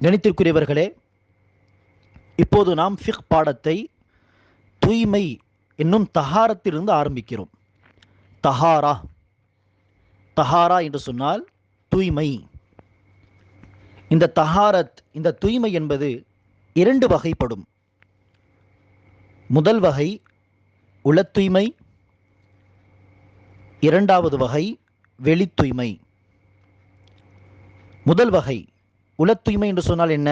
கணித்திற்குரியவர்களே இப்போது நாம் ஃபிக் பாடத்தை தூய்மை என்னும் தஹாரத்திலிருந்து ஆரம்பிக்கிறோம். தஹாரா. தஹாரா என்று சொன்னால் தூய்மை. இந்த தஹாரத் இந்த தூய்மை என்பது இரண்டு வகைப்படும். முதல் வகை உள தூய்மை இரண்டாவது வகை வெளி தூய்மை முதல் வகை உள தூய்மை என்று சொன்னால் என்ன?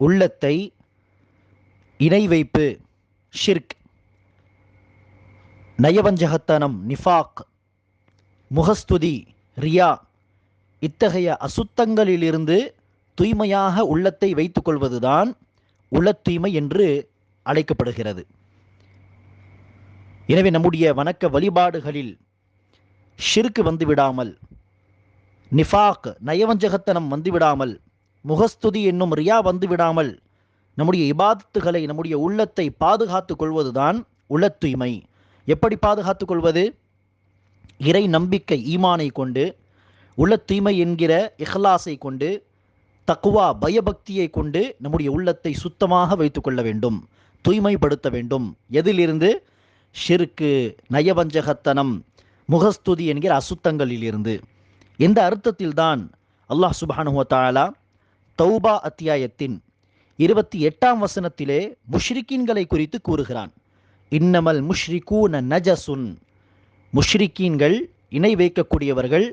உள்ளத்தை இணை வைப்பு ஷிர்க் நயவஞ்சகத்தனம் நிஃபாக். முகஸ்துதி ரியா. இத்தகைய அசுத்தங்களிலிருந்து தூய்மையாக உள்ளத்தை வைத்துக்கொள்வதுதான் உள தூய்மை என்று அழைக்கப்படுகிறது. எனவே நம்முடைய வணக்க வழிபாடுகளில் ஷிர்க்கு வந்துவிடாமல் நிஃபாக் நயவஞ்சகத்தனம் வந்துவிடாமல் முகஸ்துதி என்னும் ரியா வந்துவிடாமல் நம்முடைய இபாதத்துகளை நம்முடைய உள்ளத்தை பாதுகாத்து கொள்வதுதான் உள்ள தூய்மை எப்படி பாதுகாத்து கொள்வது? இறை நம்பிக்கை ஈமானை கொண்டு உள்ள தூய்மை என்கிற இஹ்லாஸை கொண்டு தக்குவா பயபக்தியை கொண்டு நம்முடைய உள்ளத்தை சுத்தமாக வைத்துக்கொள்ள வேண்டும் தூய்மைப்படுத்த வேண்டும். எதிலிருந்து? ஷிருக்கு நயவஞ்சகத்தனம் முகஸ்துதி என்கிற அசுத்தங்களிலிருந்து. இந்த அர்த்தத்தில்தான் அல்லாஹ் சுபானுவ தாலா தௌபா அத்தியாயத்தின் இருபத்தி எட்டாம் வசனத்திலே முஷ்ரிக்கீன்களை குறித்து கூறுகிறான். இன்னமல் முஷ்ரிகூன நஜசுன். முஷ்ரிக்கீன்கள் இணை வைக்கக்கூடியவர்கள்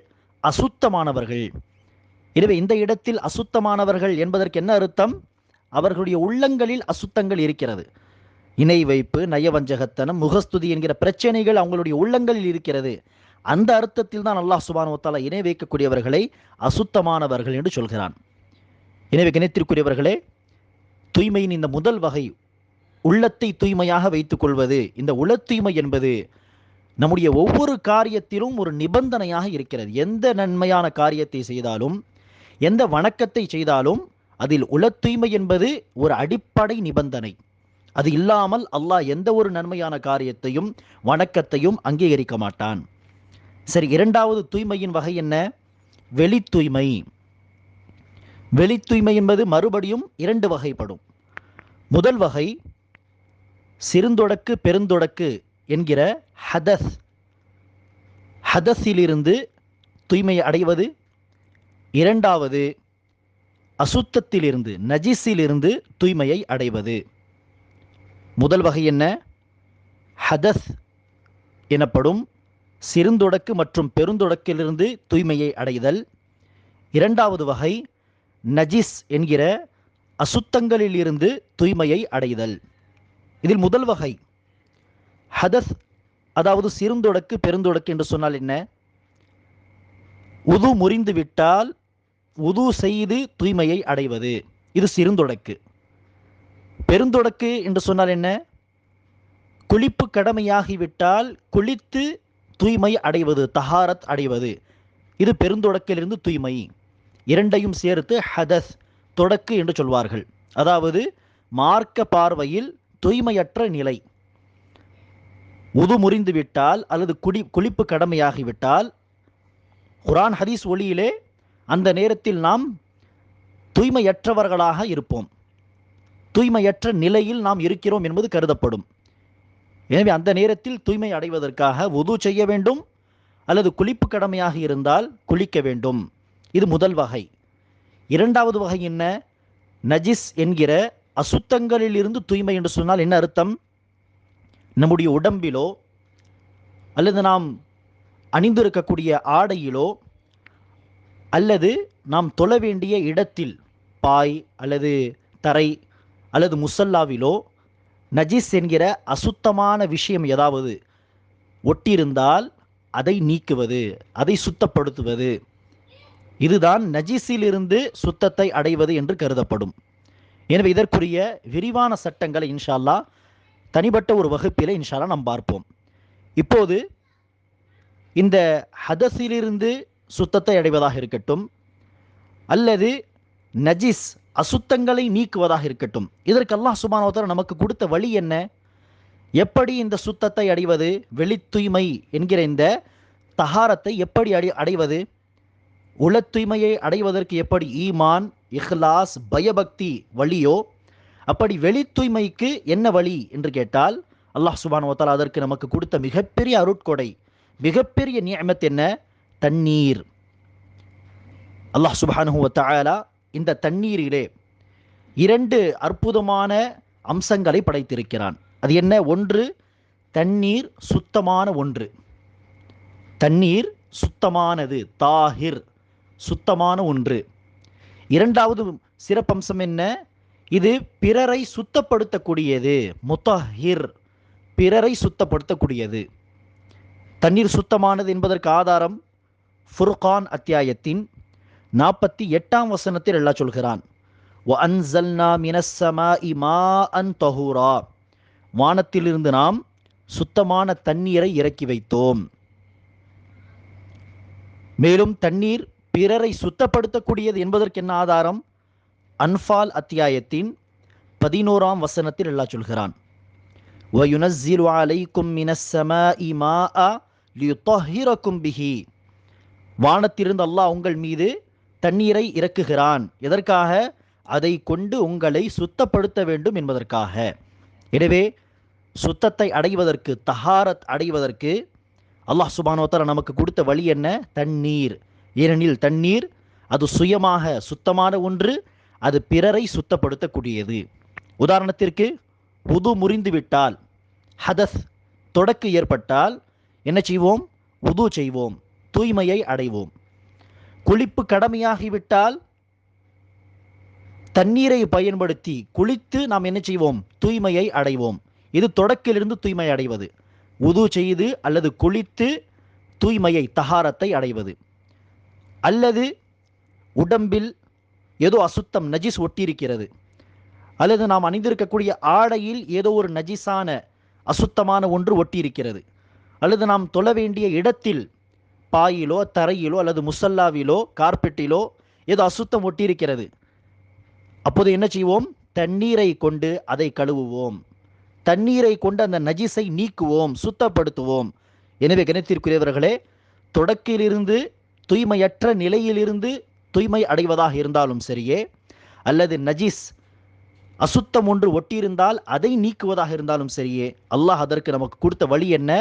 அசுத்தமானவர்கள். எனவே இந்த இடத்தில் அசுத்தமானவர்கள் என்பதற்கு என்ன அர்த்தம்? அவர்களுடைய உள்ளங்களில் அசுத்தங்கள் இருக்கிறது. இணை வைப்பு நயவஞ்சகத்தனம் முகஸ்துதி என்கிற பிரச்சனைகள் அவங்களுடைய உள்ளங்களில் இருக்கிறது. அந்த அர்த்தத்தில் தான் அல்லாஹ் சுபானுவத்தாலா இணை வைக்கக்கூடியவர்களை அசுத்தமானவர்கள் என்று சொல்கிறான். எனவே கிணத்திற்குரியவர்களே தூய்மையின் இந்த முதல் வகை உள்ளத்தை தூய்மையாக வைத்துக்கொள்வது இந்த உள தூய்மை என்பது நம்முடைய ஒவ்வொரு காரியத்திலும் ஒரு நிபந்தனையாக இருக்கிறது. எந்த நன்மையான காரியத்தை செய்தாலும் எந்த வணக்கத்தை செய்தாலும் அதில் உள தூய்மை என்பது ஒரு அடிப்படை நிபந்தனை. அது இல்லாமல் அல்லாஹ் எந்த ஒரு நன்மையான காரியத்தையும் வணக்கத்தையும் அங்கீகரிக்க மாட்டான். சரி இரண்டாவது தூய்மையின் வகை என்ன? வெளி தூய்மை வெளி தூய்மை என்பது மறுபடியும் இரண்டு வகைப்படும். முதல் வகை சிறுந்தொடக்கு பெருந்தொடக்கு என்கிற ஹதஸ். ஹதஸிலிருந்து தூய்மை அடைவது. இரண்டாவது அசுத்தத்திலிருந்து நஜிஸிலிருந்து தூய்மையை அடைவது. முதல் வகை என்ன? ஹதஸ் எனப்படும் சிறுந்தொடக்கு மற்றும் பெருந்தொடக்கிலிருந்து தூய்மையை அடைதல். இரண்டாவது வகை நஜிஸ் என்கிற அசுத்தங்களிலிருந்து தூய்மையை அடைதல். இதில் முதல் வகை ஹதத் அதாவது சிறுந்தொடக்கு பெருந்தொடக்கு என்று சொன்னால் என்ன? உது முறிந்து விட்டால் உது செய்து தூய்மையை அடைவது. இது சிறுந்தொடக்கு. பெருந்தொடக்கு என்று சொன்னால் என்ன? குளிப்பு கடமையாகிவிட்டால் குளித்து தூய்மை அடைவது தஹாரத் அடைவது. இது பெருந்தொடக்கிலிருந்து தூய்மை. இரண்டையும் சேர்த்து ஹதஸ் தொடக்கு என்று சொல்வார்கள். அதாவது மார்க்க பார்வையில் தூய்மையற்ற நிலை. உது முறிந்துவிட்டால் அல்லது குடி குளிப்பு கடமையாகிவிட்டால் குரான் ஹதீஸ் ஒளியிலே அந்த நேரத்தில் நாம் தூய்மையற்றவர்களாக இருப்போம். தூய்மையற்ற நிலையில் நாம் இருக்கிறோம் என்பது கருதப்படும். எனவே அந்த நேரத்தில் தூய்மை அடைவதற்காக உது செய்ய வேண்டும் அல்லது குளிப்பு கடமையாக இருந்தால் குளிக்க வேண்டும். இது முதல் வகை. இரண்டாவது வகை என்ன? நஜிஸ் என்கிற அசுத்தங்களில் இருந்து தூய்மை என்று சொன்னால் என்ன அர்த்தம்? நம்முடைய உடம்பிலோ அல்லது நாம் அணிந்திருக்கக்கூடிய ஆடையிலோ அல்லது நாம் தொழ வேண்டிய இடத்தில் பாய் அல்லது தரை அல்லது முசல்லாவிலோ நஜிஸ் என்கிற அசுத்தமான விஷயம் ஏதாவது ஒட்டியிருந்தால் அதை நீக்குவது அதை சுத்தப்படுத்துவது. இதுதான் நஜீஸிலிருந்து சுத்தத்தை அடைவது என்று கருதப்படும். எனவே இதற்குரிய விரிவான சட்டங்களை இன்ஷால்லா தனிப்பட்ட ஒரு வகுப்பில் இன்ஷால்லா நாம் பார்ப்போம். இப்போது இந்த ஹதஸிலிருந்து சுத்தத்தை அடைவதாக இருக்கட்டும் அல்லது நஜிஸ் அசுத்தங்களை நீக்குவதாக இருக்கட்டும். இதற்கு அல்லாஹ் சுபானோத்தர் நமக்கு கொடுத்த வழி என்ன? எப்படி இந்த சுத்தத்தை அடைவது? வெளி தூய்மை என்கிற இந்த தகாரத்தை எப்படி அடை அடைவது? உள தூய்மையை அடைவதற்கு எப்படி ஈமான் இஹ்லாஸ் பயபக்தி வழியோ? அப்படி வெளி தூய்மைக்கு என்ன வழி என்று கேட்டால் அல்லாஹ் சுபானுவத்தால் அதற்கு நமக்கு கொடுத்த மிகப்பெரிய அருட்கொடை மிகப்பெரிய நியமத் என்ன? தண்ணீர். அல்லாஹ் சுபானுவத்தாலா இந்த தண்ணீரிலே இரண்டு அற்புதமான அம்சங்களை படைத்திருக்கிறான். அது என்ன? ஒன்று தண்ணீர் சுத்தமான ஒன்று. தண்ணீர் சுத்தமானது தாஹிர் சுத்தமான ஒன்று. இரண்டாவது சிறப்பம்சம் என்ன? இது பிறரை சுத்தப்படுத்தக்கூடியது முத்தஹிர் பிறரை சுத்தப்படுத்தக்கூடியது. தண்ணீர் சுத்தமானது என்பதற்கு ஆதாரம் ஃபுர்கான் அத்தியாயத்தின் நாற்பத்தி எட்டாம் வசனத்தில் எல்லாம் சொல்கிறான் وَأَنزَلْنَا مِنَ السَّمَاءِ مَاءً طَهُورًا வானத்திலிருந்து நாம் சுத்தமான தண்ணீரை இறக்கி வைத்தோம் மேலும் தண்ணீர் பிறரை சுத்தப்படுத்தக்கூடியது என்பதற்கு என்ன ஆதாரம் அன்பால் அத்தியாயத்தின் பதினோராம் வசனத்தில் அல்லாஹ் சொல்கிறான் وَيُنَزِّلُ عَلَيْكُم مِّنَ السَّمَاءِ مَاءً لِيُطَهِّرَكُم بِهِ வானத்திலிருந்து அல்லாஹ் உங்கள் மீது தண்ணீரை இறக்குகிறான். எதற்காக? அதை கொண்டு உங்களை சுத்தப்படுத்த வேண்டும் என்பதற்காக. எனவே சுத்தத்தை அடைவதற்கு தஹாரத் அடைவதற்கு அல்லாஹ் சுபானோத்தர நமக்கு கொடுத்த வழி என்ன? தண்ணீர். ஏனெனில் தண்ணீர் அது சுயமாக சுத்தமான ஒன்று அது பிறரை சுத்தப்படுத்தக்கூடியது. உதாரணத்திற்கு உது முறிந்து விட்டால் ஹதஸ் தொடக்கு ஏற்பட்டால் என்ன செய்வோம்? உது செய்வோம். தூய்மையை அடைவோம். குளிப்பு கடமையாகிவிட்டால் தண்ணீரை பயன்படுத்தி குளித்து நாம் என்ன செய்வோம்? தூய்மையை அடைவோம். இது தொடக்கிலிருந்து தூய்மை அடைவது. உது செய்து அல்லது குளித்து தூய்மையை தகாரத்தை அடைவது. அல்லது உடம்பில் ஏதோ அசுத்தம் நஜிஸ் ஒட்டியிருக்கிறது. அல்லது நாம் அணிந்திருக்கக்கூடிய ஆடையில் ஏதோ ஒரு நஜிஸான அசுத்தமான ஒன்று ஒட்டியிருக்கிறது. அல்லது நாம் தொழ வேண்டிய இடத்தில் பாயிலோ தரையிலோ அல்லது முசல்லாவிலோ கார்பெட்டிலோ ஏதோ அசுத்தம் ஒட்டியிருக்கிறது. அப்போது என்ன செய்வோம்? தண்ணீரை கொண்டு அதை கழுவுவோம். தண்ணீரை கொண்டு அந்த நஜிஸை நீக்குவோம் சுத்தப்படுத்துவோம். எனவே கணத்திற்குரியவர்களே தொடக்கிலிருந்து தூய்மையற்ற நிலையிலிருந்து தூய்மை அடைவதாக இருந்தாலும் சரியே அல்லது நஜிஸ் அசுத்தம் ஒன்று ஒட்டியிருந்தால் அதை நீக்குவதாக இருந்தாலும் சரியே அல்லாஹ் அதற்கு நமக்கு கொடுத்த வழி என்ன?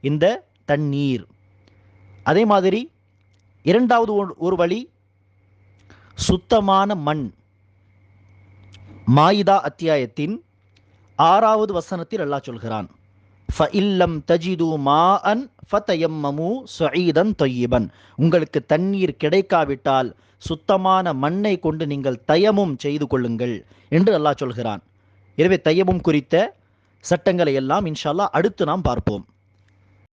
இந்த தண்ணீர். அதே மாதிரி இரண்டாவது ஒரு- ஒரு வழி சுத்தமான மண். மாயிதா அத்தியாயத்தின் ஆறாவது வசனத்தில் அல்லாஹ் சொல்கிறான். ஃபஇல்லம் தஜிது மாஅன் ஃபதயம்மமு சுஈதன் தொய்யிபன் உங்களுக்கு தண்ணீர் கிடைக்காவிட்டால் சுத்தமான மண்ணை கொண்டு நீங்கள் தயமும் செய்து கொள்ளுங்கள் என்று அல்லாஹ் சொல்கிறான். எனவே தயமும் குறித்த சட்டங்களை எல்லாம் இன்ஷால்லா அடுத்து நாம் பார்ப்போம்.